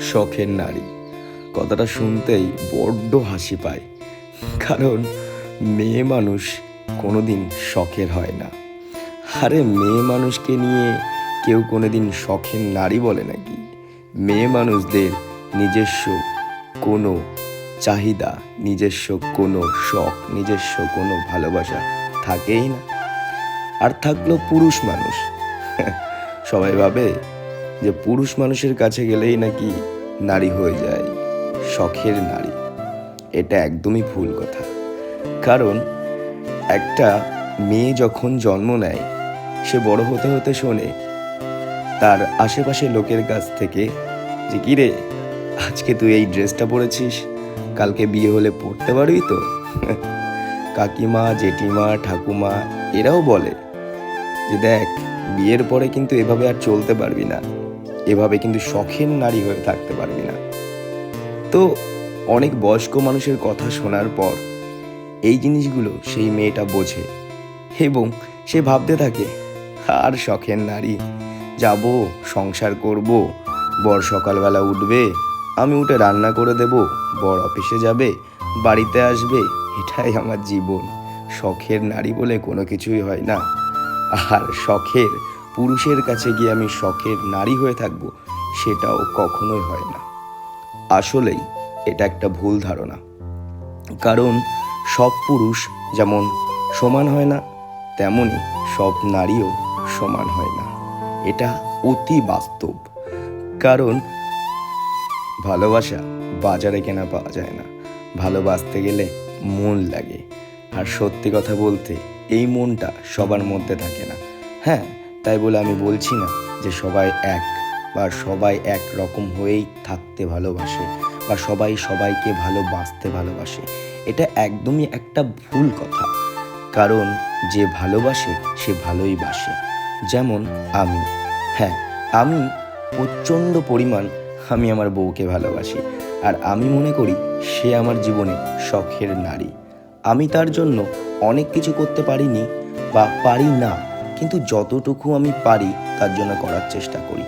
শখের নারী। কথাটা শুনতেই বড্ড হাসি পায়। কারণ মেয়ে মানুষ কোনোদিন শখের হয় না। আরে, মেয়ে মানুষকে নিয়ে কেউ কোনোদিন শখের নারী বলে নাকি? মেয়ে মানুষদের নিজস্ব কোনো চাহিদা, নিজস্ব কোনো শখ, নিজস্ব কোনো ভালোবাসা থাকেই না। আর থাকল পুরুষ মানুষ। সবাই ভাবে যে পুরুষ মানুষের কাছে গেলেই নাকি নারী হয়ে যায়, শখের নারী। এটা একদমই ভুল কথা। কারণ একটা মেয়ে যখন জন্ম নেয়, সে বড় হতে হতে শোনে, তার আশেপাশের লোকের কাছ থেকে যে, কি রে, আজকে তুই এই ড্রেসটা পরেছিস? কালকে বিয়ে হলে পরতে পারবি তো? কাকিমা, জেঠিমা, ঠাকুমা, এরাও বলে যে, দেখ, বিয়ের পরে কিন্তু এভাবে আর চলতে পারবি না। এভাবে কিন্তু শখের নারী হয়ে থাকতে পারবি না। তো অনেক বয়স্ক মানুষের কথা শোনার পর এই জিনিসগুলো সেই মেয়েটা বোঝে এবং সে ভাবতে থাকে, আর শখের নারী, যাব, সংসার করব, বর সকালবেলা উঠবে, আমি উঠে রান্না করে দেব, বর অফিসে যাবে, বাড়িতে আসবে, এটাই আমার জীবন। শখের নারী বলে কোনো কিছুই হয় না। আর শখের পুরুষের কাছে গিয়ে আমি শখের নারী হয়ে থাকব, সেটাও কখনোই হয় না। আসলেই এটা একটা ভুল ধারণা। কারণ সব পুরুষ যেমন সমান হয় না তেমনই সব নারীও সমান হয় না। এটা অতি বাস্তব। কারণ ভালোবাসা বাজারে কেনা পাওয়া যায় না। ভালোবাসতে গেলে মন লাগে। আর সত্যি কথা বলতে, এই মনটা সবার মধ্যে থাকে না। হ্যাঁ তাই বলে আমি বলছি না যে সবাই এক বা সবাই এক রকম হয়েই থাকতে ভালোবাসে বা সবাই সবাইকে ভালোবাসতে ভালোবাসে। এটা একদমই একটা ভুল কথা। কারণ যে ভালোবাসে, সে ভালোই বাসে। যেমন আমি। হ্যাঁ আমি প্রচণ্ড পরিমাণ আমি আমার বউকে ভালোবাসি। আর আমি মনে করি সে আমার জীবনে শখের নারী। আমি তার জন্য অনেক কিছু করতে পারিনি বা পারি না। কিন্তু যতটুকু আমি পারি তার জন্য করার চেষ্টা করি।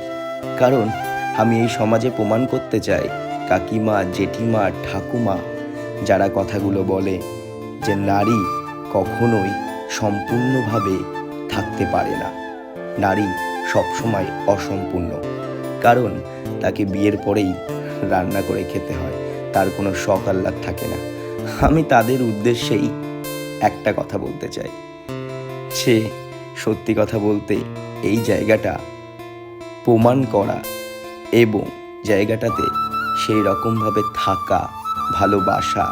কারণ আমি এই সমাজে প্রমাণ করতে চাই, কাকিমা, জেঠিমা, ঠাকুমা, যারা কথাগুলো বলে যে নারী কখনোই সম্পূর্ণভাবে থাকতে পারে না। নারী সবসময় অসম্পূর্ণ। কারণ তাকে বিয়ের পরেই রান্না করে খেতে হয়, তার কোনো শখ আহ্লাদ থাকে না। আমি তাদের উদ্দেশ্যেই একটা কথা বলতে চাই। সে সত্যি কথা বলতে এই জায়গাটা প্রমাণ করা এবং জায়গাটাতে সেই রকমভাবে থাকা, ভালোবাসা,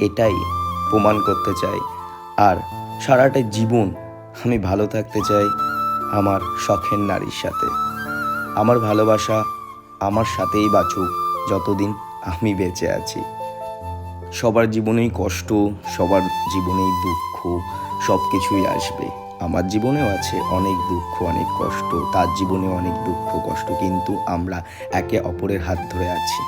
এটাই প্রমাণ করতে চাই। আর সারাটা জীবন আমি ভালো থাকতে চাই আমার শখের নারীর সাথে। আমার ভালোবাসা আমার সাথেই বাঁচুক যতদিন আমি বেঁচে আছি। সবার জীবনেই কষ্ট, সবার জীবনেই দুঃখ সব কিছুই আসবে। আমার জীবনেও আছে অনেক দুঃখ, অনেক কষ্ট, তার জীবনে অনেক দুঃখ, কষ্ট, কিন্তু আমরা একে অপরের হাত ধরে আছি।